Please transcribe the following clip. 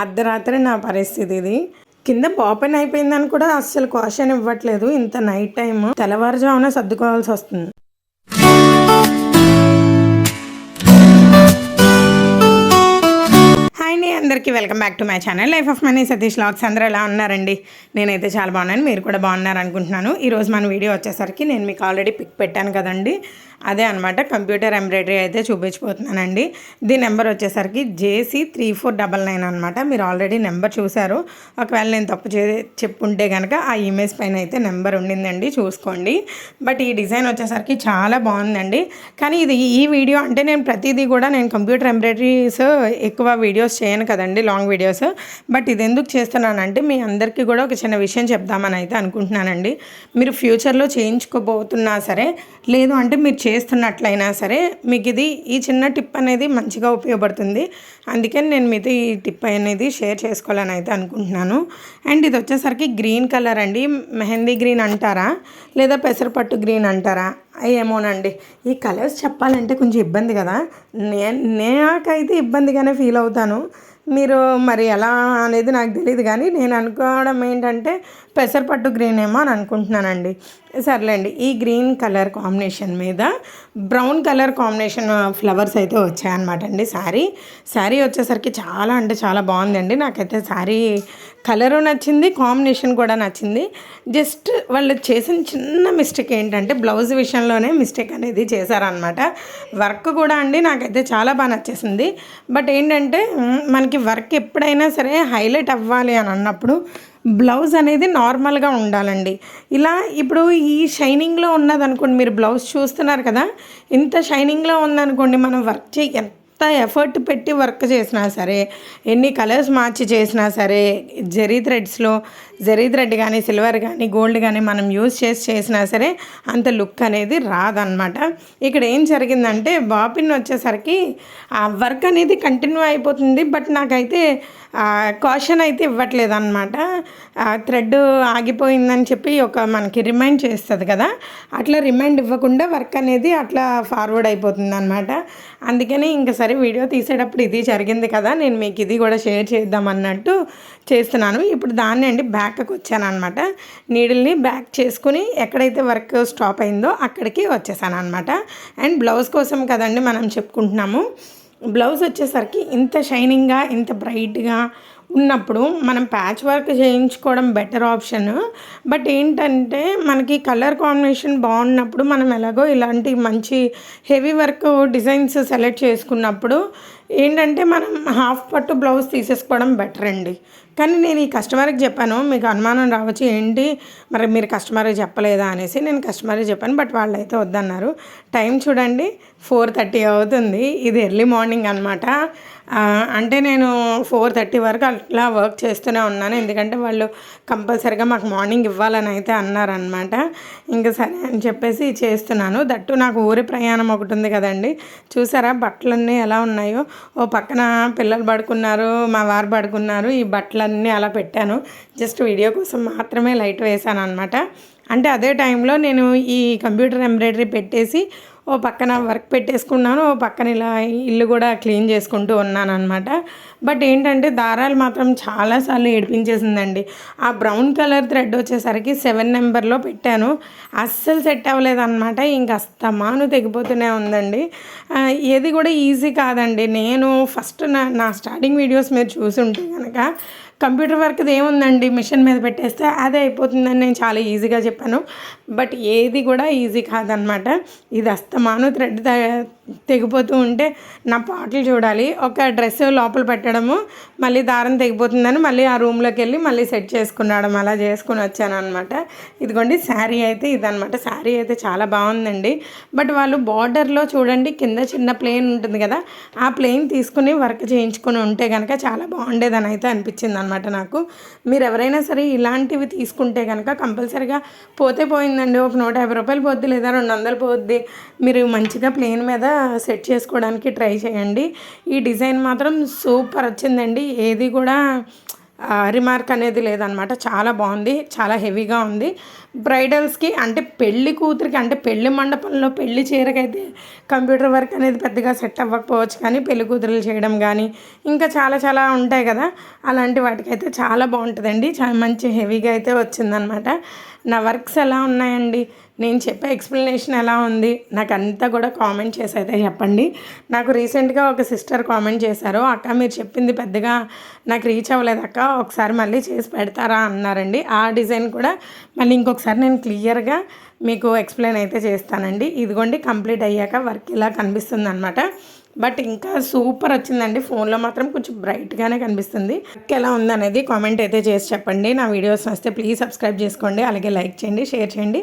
అర్ధరాత్రి నా పరిస్థితి ఇది. కింద ఓపెన్ అయిపోయిందని కూడా అస్సలు క్వశ్చన్ ఇవ్వట్లేదు. ఇంత నైట్ టైం తెల్లవారుజామున సర్దుకోవాల్సి వస్తుంది. అందరికీ welcome back to my channel. Life of money Satish vlogs. అందరూ ఎలా ఉన్నారండి? నేనైతే చాలా బాగున్నాను. మీరు కూడా బాగున్నారు అనుకుంటున్నాను ఈరోజు మన వీడియో వచ్చేసరికి నేను మీకు ఆల్రెడీ పిక్ పెట్టాను కదండి. అదే అనమాట కంప్యూటర్ ఎంబ్రాయిడరీ అయితే చూపించిపోతున్నానండి దీని నెంబర్ వచ్చేసరికి JC three four double nine అనమాట మీరు ఆల్రెడీ నెంబర్ చూశారు. ఒకవేళ నేను తప్పు చే చెప్పుంటే కనుక ఆ ఇమేజ్ పైన అయితే నెంబర్ ఉండిందండి. చూసుకోండి. బట్ ఈ డిజైన్ వచ్చేసరికి చాలా బాగుందండి. కానీ ఇది ఈ వీడియో అంటే నేను ప్రతిదీ కూడా నేను కంప్యూటర్ ఎంబ్రాయిడరీస్ ఎక్కువ వీడియోస్ చేయను కదా. కదండి లాంగ్ వీడియోస్. బట్ ఇది ఎందుకు చేస్తున్నానంటే మీ అందరికీ కూడా ఒక చిన్న విషయం చెప్దామని అయితే అనుకుంటున్నానండి. మీరు ఫ్యూచర్లో చేయించుకోబోతున్నా సరే లేదు అంటే మీరు చేస్తున్నట్లయినా సరే మీకు ఇది ఈ చిన్న టిప్ అనేది మంచిగా ఉపయోగపడుతుంది. అందుకని నేను మీతో ఈ టిప్ అనేది షేర్ చేసుకోవాలని అయితే అనుకుంటున్నాను. అండ్ ఇది వచ్చేసరికి గ్రీన్ కలర్ అండి. మెహందీ గ్రీన్ అంటారా? లేదా పెసరపట్టు గ్రీన్ అంటారా? ఏమోనండి. ఈ కలర్స్ చెప్పాలంటే కొంచెం ఇబ్బంది కదా. నే నాకైతే ఇబ్బందిగానే ఫీల్ అవుతాను. మీరు మరి ఎలా అనేది నాకు తెలియదు కానీ నేను అనుకోవడం ఏంటంటే పెసరపట్టు గ్రీన్ ఏమో అని అనుకుంటున్నానండి. సర్లేండి ఈ గ్రీన్ కలర్ కాంబినేషన్ మీద బ్రౌన్ కలర్ కాంబినేషన్ ఫ్లవర్స్ అయితే వచ్చాయన్నమాట అండి శారీ శారీ వచ్చేసరికి చాలా అంటే చాలా బాగుందండి. నాకైతే శారీ కలరు నచ్చింది కాంబినేషన్ కూడా నచ్చింది. జస్ట్ వాళ్ళు చేసిన చిన్న మిస్టేక్ ఏంటంటే బ్లౌజ్ విషయంలోనే మిస్టేక్ అనేది చేశారనమాట వర్క్ కూడా అండి నాకైతే చాలా బాగా నచ్చేసింది. బట్ ఏంటంటే మనకి మనకి వర్క్ ఎప్పుడైనా సరే హైలైట్ అవ్వాలి అని అన్నప్పుడు బ్లౌజ్ అనేది నార్మల్గా ఉండాలండి. ఇలా ఇప్పుడు ఈ షైనింగ్లో ఉన్నదనుకోండి మీరు బ్లౌజ్ చూస్తున్నారు కదా ఇంత షైనింగ్లో ఉందనుకోండి మనం వర్క్ చేయాలి ఎంత ఎఫర్ట్ పెట్టి వర్క్ చేసినా సరే ఎన్ని కలర్స్ మార్చి చేసినా సరే జరీ థ్రెడ్స్లో జరీ థ్రెడ్ కానీ సిల్వర్ కానీ గోల్డ్ కానీ మనం యూజ్ చేసి చేసినా సరే అంత లుక్ అనేది రాదనమాట ఇక్కడ ఏం జరిగిందంటే బాపిన్ వచ్చేసరికి ఆ వర్క్ అనేది కంటిన్యూ అయిపోతుంది బట్ నాకైతే కాషన్ అయితే ఇవ్వట్లేదు అనమాట థ్రెడ్ ఆగిపోయిందని చెప్పి ఒక మనకి రిమైండ్ చేస్తుంది కదా. అట్లా రిమైండ్ ఇవ్వకుండా వర్క్ అనేది అట్లా ఫార్వర్డ్ అయిపోతుంది అనమాట అందుకని ఇంకా సరే వీడియో తీసేటప్పుడు ఇది జరిగింది కదా నేను మీకు ఇది కూడా షేర్ చేద్దాం అన్నట్టు చేస్తున్నాను. ఇప్పుడు దాన్ని అండి బ్యాక్కి వచ్చాను అనమాట నీడిల్ని బ్యాక్ చేసుకుని ఎక్కడైతే వర్క్ స్టాప్ అయిందో అక్కడికి వచ్చేసాను అనమాట అండ్ బ్లౌజ్ కోసం కదండి మనం చెప్పుకుంటున్నాము. బ్లౌజ్ వచ్చేసరికి ఇంత షైనింగ్గా ఇంత బ్రైట్గా ఉన్నప్పుడు మనం ప్యాచ్ వర్క్ చేయించుకోవడం బెటర్ ఆప్షన్ బట్ ఏంటంటే మనకి కలర్ కాంబినేషన్ బాగున్నప్పుడు మనం ఎలాగో ఇలాంటి మంచి హెవీ వర్క్ డిజైన్స్ సెలెక్ట్ చేసుకున్నప్పుడు ఏంటంటే మనం హాఫ్ పట్టు బ్లౌజ్ తీసేసుకోవడం బెటర్ అండి. కానీ నేను ఈ కస్టమర్కి చెప్పాను మీకు అనుమానం రావచ్చు ఏంటి? మరి మీరు కస్టమర్కి చెప్పలేదా? అనేసి నేను కస్టమర్కి చెప్పాను బట్ వాళ్ళు అయితే వద్దన్నారు. టైం చూడండి ఫోర్ థర్టీ అవుతుంది. ఇది ఎర్లీ మార్నింగ్ అనమాట అంటే నేను ఫోర్ థర్టీ వరకు అట్లా వర్క్ చేస్తూనే ఉన్నాను. ఎందుకంటే వాళ్ళు కంపల్సరిగా మాకు మార్నింగ్ ఇవ్వాలని అయితే అన్నారనమాట ఇంకా సరే అని చెప్పేసి చేస్తున్నాను. దట్టు నాకు ఊరి ప్రయాణం ఒకటి ఉంది కదండి. చూసారా బట్టలన్నీ ఎలా ఉన్నాయో? ఓ పక్కన పిల్లలు పడుకున్నారు మా వారు పడుకున్నారు ఈ బట్టలన్నీ అలా పెట్టాను. జస్ట్ వీడియో కోసం మాత్రమే లైట్ వేసాను అనమాట అంటే అదే టైంలో నేను ఈ కంప్యూటర్ ఎంబ్రాయిడరీ పెట్టేసి ఓ పక్కన వర్క్ పెట్టేసుకున్నాను ఓ పక్కన ఇలా ఇల్లు కూడా క్లీన్ చేసుకుంటూ ఉన్నాను అనమాట బట్ ఏంటంటే దారాలు మాత్రం చాలాసార్లు ఏడిపించేసిందండి. ఆ బ్రౌన్ కలర్ థ్రెడ్ వచ్చేసరికి సెవెన్ నెంబర్లో పెట్టాను. అస్సలు సెట్ అవ్వలేదన్నమాట. ఇంక అస్తమాను తెగిపోతూనే ఉందండి. ఏది కూడా ఈజీ కాదండి. నేను ఫస్ట్ నా నా స్టార్టింగ్ వీడియోస్ మీరు చూసుంటే కనుక కంప్యూటర్ వర్క్ ఏముందండి? మిషన్ మీద పెట్టేస్తే అదే అయిపోతుందని నేను చాలా ఈజీగా చెప్పాను. బట్ ఏది కూడా ఈజీ కాదనమాట. ఇది అస్తమాను థ్రెడ్ తెగిపోతూ ఉంటే నా పాటలు చూడాలి. ఒక డ్రెస్ లోపల పెట్టడము మళ్ళీ దారం తెగిపోతుందని మళ్ళీ ఆ రూమ్లోకి వెళ్ళి మళ్ళీ సెట్ చేసుకున్నాడు. అలా చేసుకుని వచ్చాను అనమాట ఇదిగోండి శారీ అయితే ఇదనమాట శారీ అయితే చాలా బాగుందండి. బట్ వాళ్ళు బార్డర్లో చూడండి కింద చిన్న ప్లేన్ ఉంటుంది కదా ఆ ప్లేన్ తీసుకుని వర్క్ చేయించుకొని ఉంటే కనుక చాలా బాగుండేదని అయితే అనిపించింది అనమాట నాకు. మీరు ఎవరైనా సరే ఇలాంటివి తీసుకుంటే కనుక కంపల్సరీగా పోతే పోయిందండి. ఒక నూట యాభై రూపాయలు పోద్ది లేదా రెండు వందలు పోద్ది. మీరు మంచిగా ప్లేన్ మీద సెట్ చేసుకోవడానికి ట్రై చేయండి. ఈ డిజైన్ మాత్రం సూపర్ వచ్చిందండి. ఏది కూడా రిమార్క్ అనేది లేదనమాట చాలా బాగుంది చాలా హెవీగా ఉంది. బ్రైడల్స్కి అంటే పెళ్ళి కూతురికి అంటే పెళ్ళి మండపంలో పెళ్ళి చీరకైతే కంప్యూటర్ వర్క్ అనేది పెద్దగా సెట్ అవ్వకపోవచ్చు కానీ పెళ్ళి కూతురులు చేయడం కానీ ఇంకా చాలా చాలా ఉంటాయి కదా. అలాంటి వాటికైతే చాలా బాగుంటుందండి. చాలా మంచి హెవీగా అయితే వచ్చిందనమాట నా వర్క్స్ ఎలా ఉన్నాయండి? నేను చెప్పే ఎక్స్ప్లెనేషన్ ఎలా ఉంది? నాకు అంతా కూడా కామెంట్ చేసి అయితే చెప్పండి. నాకు రీసెంట్గా ఒక సిస్టర్ కామెంట్ చేశారు. అక్క మీరు చెప్పింది పెద్దగా నాకు రీచ్ అవ్వలేదు అక్క. ఒకసారి మళ్ళీ చేసి పెడతారా? అన్నారండి. ఆ డిజైన్ కూడా మళ్ళీ ఇంకొకసారి నేను క్లియర్గా మీకు ఎక్స్ప్లెయిన్ అయితే చేస్తానండి. ఇదిగోండి కంప్లీట్ అయ్యాక వర్క్ ఇలా కనిపిస్తుంది అనమాట బట్ ఇంకా సూపర్ వచ్చిందండి. ఫోన్లో మాత్రం కొంచెం బ్రైట్గానే కనిపిస్తుంది. వర్క్ ఎలా ఉందనేది కామెంట్ అయితే చేసి చెప్పండి. నా వీడియోస్ వస్తే ప్లీజ్ సబ్స్క్రైబ్ చేసుకోండి. అలాగే లైక్ చేయండి షేర్ చేయండి.